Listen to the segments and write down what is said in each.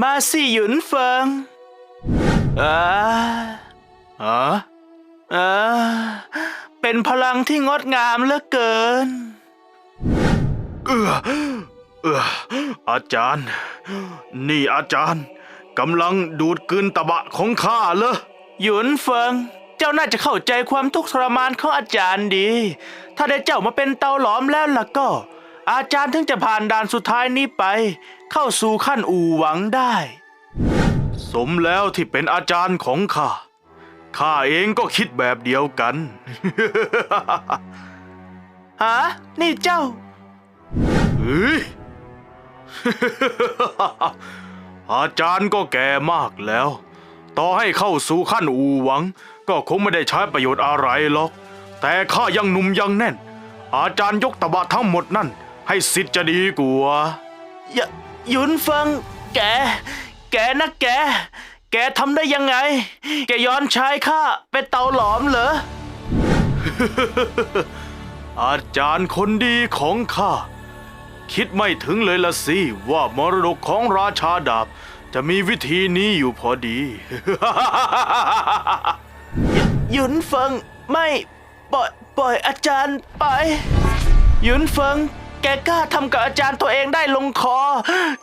มาสิหยุนเฟิงอ่าอ๋ออ่าเป็นพลังที่งดงามเหลือเกิน เออเอออาจารย์ นี่อาจารย์กำลังดูดกลืนตะบะของข้าเหรอหยุนเฟิง เจ้าน่าจะเข้าใจความทุกข์ทรมานของอาจารย์ดี ถ้าได้เจ้ามาเป็นเตาหลอมแล้วล่ะก็ อาจารย์ถึงจะผ่านด่านสุดท้ายนี้ไป เข้าสู่ขั้นอู่หวังได้ สมแล้วที่เป็นอาจารย์ของข้า ข้าเองก็คิดแบบเดียวกัน ฮะ นี่เจ้าเฮ้ย อาจารย์ก็แก่มากแล้ว ต่อให้เข้าสู่ขั้นอูหวัง ก็คงไม่ได้ใช้ประโยชน์อะไรหรอก แต่ข้ายังหนุ่มยังแน่นอาจารย์ยกตะบะทั้งหมดนั่น ให้สิทธิ์จะดีกว่ายหยุนเฟิงแก แกนะแก แกทำได้ยังไง แกย้อนใช้ข้าเป็นเตาหลอมเหรอ อาจารย์คนดีของข้า คิดไม่ถึงเลยละสิว่ามรดกของราชาดาบ จะมีวิธีนี้อยู่พอดี หยุนเฟิงไม่ปล่อยปล่อยอาจารย์ไป หยุนเฟิง แกกล้าทำกับอาจารย์ตัวเองได้ลงคอ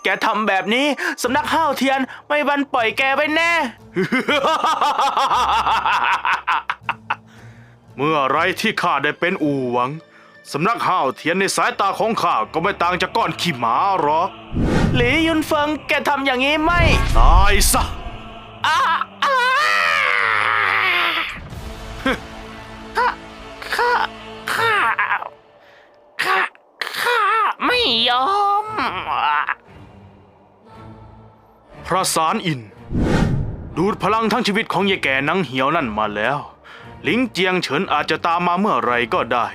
แกทำแบบนี้สำนักห้าวเทียนไม่บันปล่อยแกไว้แน่ เมื่อไรที่ข้าได้เป็นอู่หวัง สำนักห้าวเทียนในสายตาของข้าก็ไม่ต่างจากก้อนขี้หมาหรอก หลีหยุนเฟิงแกทำอย่างนี้ไม่ ตายซะอ้า พระสารอินทร์ดูดพลังทั้งชีวิตของยายแก่นังเหี่ยวนั่นมาแล้ว ลิงเจียงเฉินอาจจะตามมาเมื่อไรก็ได้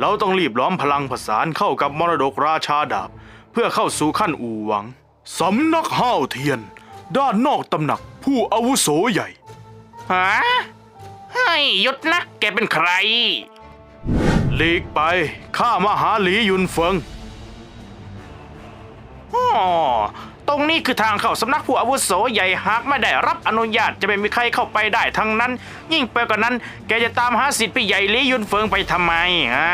เราต้องรีบล้อมพลังผสานเข้ากับมรดกราชาดาบ เพื่อเข้าสู่ขั้นอู่หวังสำนักห้าวเทียน ด้านนอกตำหนักผู้อาวุโสใหญ่ฮะให้หยุดนะ แกเป็นใครหลีกไปข้ามาหาหลียุนเฟิงอ๋อ ตรงนี้คือทางเข้าสำนักผู้อาวุโสใหญ่หากไม่ได้รับอนุญาตจะไม่มีใครเข้าไปได้ทั้งนั้น ยิ่งไปกว่านั้น แกจะตามหาสิทธิ์พี่ใหญ่ลียุนเฟิงไปทำไมฮะ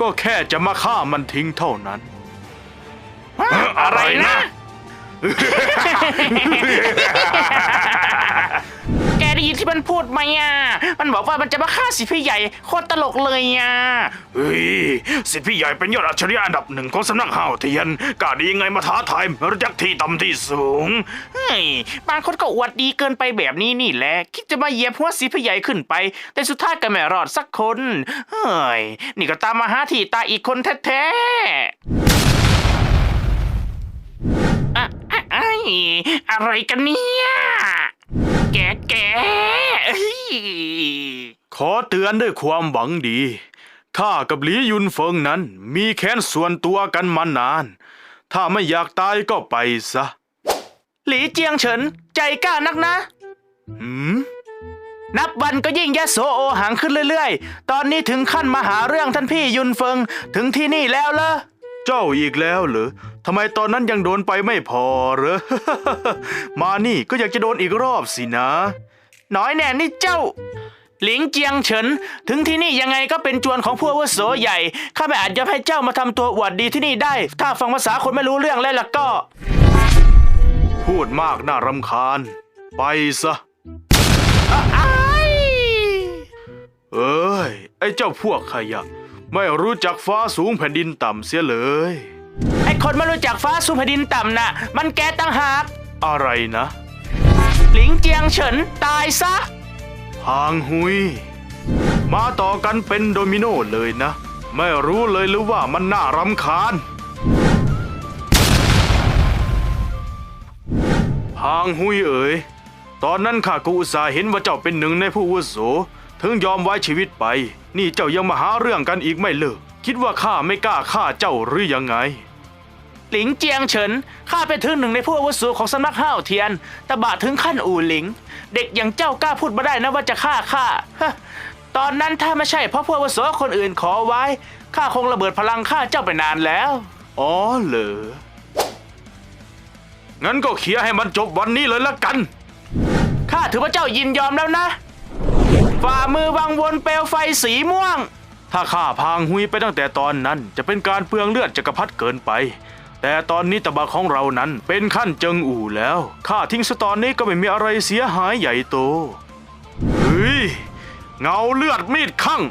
ก็แค่จะมาฆ่ามันทิ้งเท่านั้น อะไรนะแกได้ยิน ที่มันพูดไหมอะ มันบอกว่ามันจะมาฆ่าสิทธิ์พี่ใหญ่โคตรตลกเลยอะ เฮ้ยสิทธิพี่ใหญ่เป็นยอดอัจฉริยะอันดับหนึ่งของสำนักห้าวเทียนกล้าดียังไงมาท้าทายมรยักษ์ที่ต่ำที่สูง เฮ้ย บางคนก็อวดดีเกินไปแบบนี้นี่แหละ คิดจะมาเหยียบหัวสีพี่ใหญ่ขึ้นไป แต่สุดท้ายก็ไม่รอดสักคน เฮ้ย นี่ก็ตามมาหาที่ตายอีกคนแท้ๆ อะอะไอ้อะไรกันเนี่ย แกแกเอ้ยขอเตือนด้วยความหวังดีข้ากับหลียุนเฟิงนั้น มีแค้นส่วนตัวกันมานาน ถ้าไม่อยากตายก็ไปซะ หลีเจียงเฉิน ใจกล้านักนะหืมนับวันก็ยิ่งยะโสโอหังขึ้นเรื่อยๆ ตอนนี้ถึงขั้นมาหาเรื่องท่านพี่ยุนเฟิงถึงที่นี่แล้วเหรอ เจ้าอีกแล้วเหรอทำไมตอนนั้นยังโดนไปไม่พอเหรอ มานี่ก็อยากจะโดนอีกรอบสินะ น้อยแน่นี่เจ้า หลิงเจียงเฉิน ถึงที่นี่ยังไงก็เป็นจวนของผู้อาวุโสใหญ่ ข้าไม่อาจยอมให้เจ้ามาทำตัวอวดดีที่นี่ได้ ถ้าฟังภาษาคนไม่รู้เรื่องแล้วล่ะก็ พูดมากน่ารำคาญ ไปซะอ้ายเอ้ย ไอ้เจ้าพวกขยะ ไม่รู้จักฟ้าสูงแผ่นดินต่ำเสียเลย ไอคนไม่รู้จักฟ้าสุแผ่นดินต่ำน่ะ มันแกตั้งหากอะไรนะ หลิงเจียงเฉินตายซะหางหุย มาต่อกันเป็นโดมิโนเลยนะ ไม่รู้เลยหรือว่ามันน่ารำคาญหางหุยเอ๋ย ตอนนั้นข้าก็อุตส่าห์เห็นว่าเจ้าเป็นหนึ่งในผู้อาวุโส ถึงยอมไว้ชีวิตไป นี่เจ้ายังมาหาเรื่องกันอีกไม่เลิก คิดว่าข้าไม่กล้าฆ่าเจ้าหรือยังไง หลิงเจียงเฉิน ข้าเป็นถึงหนึ่งในผู้อาวุโสของสำนักห้าวเทียนตบะถึงขั้นอู่หลิง เด็กอย่างเจ้ากล้าพูดมาได้นะว่าจะฆ่าข้าฮะตอนนั้นถ้าไม่ใช่เพราะผู้อาวุโสคนอื่นขอไว้ ข้าคงระเบิดพลังฆ่าเจ้าไปนานแล้ว อ๋อเหรอ งั้นก็เคลียร์ให้มันจบวันนี้เลยละกัน ข้าถือว่าเจ้ายินยอมแล้วนะ ฝ่ามือวังวนเปลวไฟสีม่วง ถ้าข้าพางหุยไปตั้งแต่ตอนนั้นจะเป็นการเปลืองเลือดจักรพรรดิเกินไป แต่ตอนนี้ตบะของเรานั้นเป็นขั้นเจิงอู่แล้วข้าทิ้งสตอนนี้ก็ไม่มีอะไรเสียหายใหญ่โตเฮ้ยเงาเลือดมีดคั่ง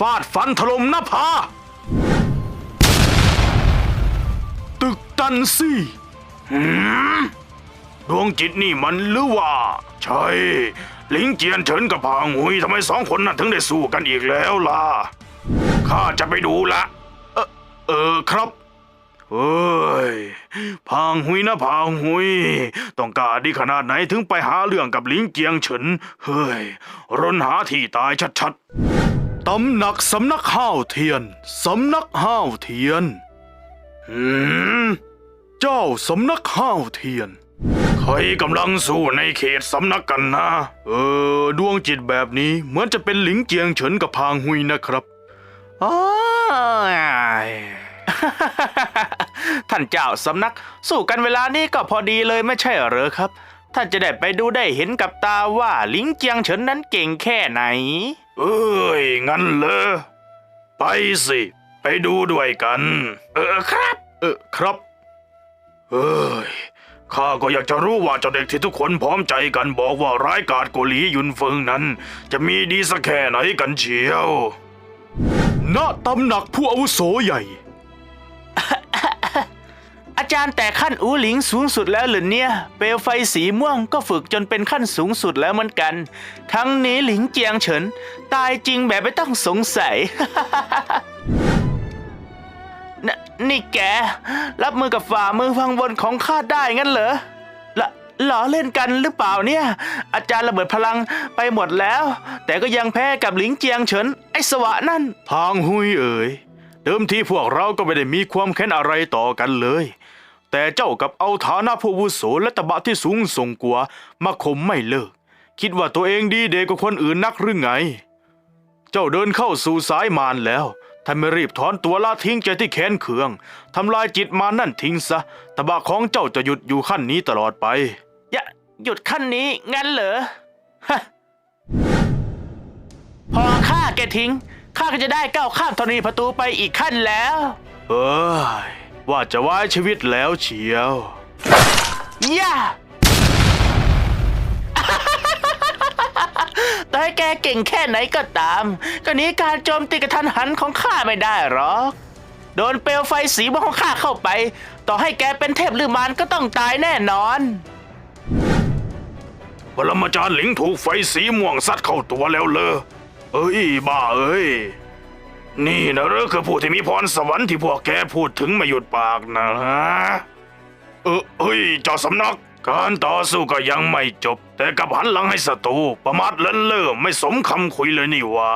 ฟาดฟันถล่มหน้าผาตึกตันซี่ดวงจิตนี่มันหรือว่า ใช่ ลิงเจียนเฉินกับพางหุยทำไมสองคนนั้นถึงได้สู้กันอีกแล้วล่ะ ข้าจะไปดูละ เออเออครับเฮ้ย พางหุยนะพางหุย ต้องการดีขนาดไหนถึงไปหาเรื่องกับลิงเจียงเฉิน เฮ้ยรนหาที่ตายชัดๆ ตำหนักสำนักห้าวเทียน สำนักห้าวเทียน หืม เจ้าสำนักห้าวเทียน ใครกำลังสู้ในเขตสำนักกันนะ เออ ดวงจิตแบบนี้เหมือนจะเป็นหลิงเจียงเฉินกับพางหุยนะครับอ้ายท่านเจ้าสำนักสู้กันเวลานี้ก็พอดีเลยไม่ใช่เหรอครับ ท่านจะได้ไปดูได้เห็นกับตาว่าลิงเจียงเฉินนั้นเก่งแค่ไหน เอ้ย งั้นเลยไปสิ ไปดูด้วยกัน เออครับ เออครับ เอ้ย ข้าก็อยากจะรู้ว่าเจ้าเด็กที่ทุกคนพร้อมใจกันบอกว่าร้ายกาจกว่าหลียุนเฟิงนั้น จะมีดีสักแค่ไหนกันเชียว ณ ตำหนักผู้อาวุโสใหญ่ อาจารย์แต่ขั้นอูหลิงสูงสุดแล้วหรือเนี่ย เปลวไฟสีม่วงก็ฝึกจนเป็นขั้นสูงสุดแล้วเหมือนกันครั้งนี้หลิงเจียงเฉิน ตายจริงแบบไม่ต้องสงสัย นี่แก รับมือกับฝ่ามือฟังบนของข้าได้งั้นเหรอละล้อเล่นกันหรือเปล่าเนี่ย อาจารย์ระเบิดพลังไปหมดแล้ว แต่ก็ยังแพ้กับหลิงเจียงเฉินไอ้สวะนั่นพางหุยเอ๋ยเดิมทีพวกเราก็ไม่ได้มีความแค้นอะไรต่อกันเลย แต่เจ้ากับเอาฐานะผู้วุโสและตะบะที่สูงส่งกว่ามาข่มไม่เลิก คิดว่าตัวเองดีเดกว่าคนอื่นนักหรือไง เจ้าเดินเข้าสู่สายมารแล้ว ถ้าไม่รีบถอนตัวละทิ้งใจที่แค้นเคืองทำลายจิตมานั่นทิ้งซะตบะของเจ้าจะหยุดอยู่ขั้นนี้ตลอดไปอย่าหยุดขั้นนี้งั้นเหรอฮะพอข้าแกทิ้งข้าก็จะได้ก้าวข้ามธรณีประตูไปอีกขั้นแล้ว เอ้ยว่าจะไว้ชีวิตแล้วเชียว ย่า แต่ให้แกเก่งแค่ไหนก็ตาม ก็หนี้การโจมตีกระทันหันของข้าไม่ได้หรอกโดนเปลวไฟสีม่วงของข้าเข้าไป ต่อให้แกเป็นเทพหรือมารก็ต้องตายแน่นอนปรมาจารย์หลิงถูกไฟสีม่วงซัดเข้าตัวแล้วเลยเอ้ยบ้าเอ้ย นี่นะเหรอคือผู้ที่มีพรสวรรค์ที่พวกแกพูดถึงไม่หยุดปากนะฮะเออเฮ้ยเจ้าสำนัก การต่อสู้ก็ยังไม่จบ แต่กับหันหลังให้ศัตรูประมาทเลินเล่อไม่สมคำคุยเลยนี่หวะ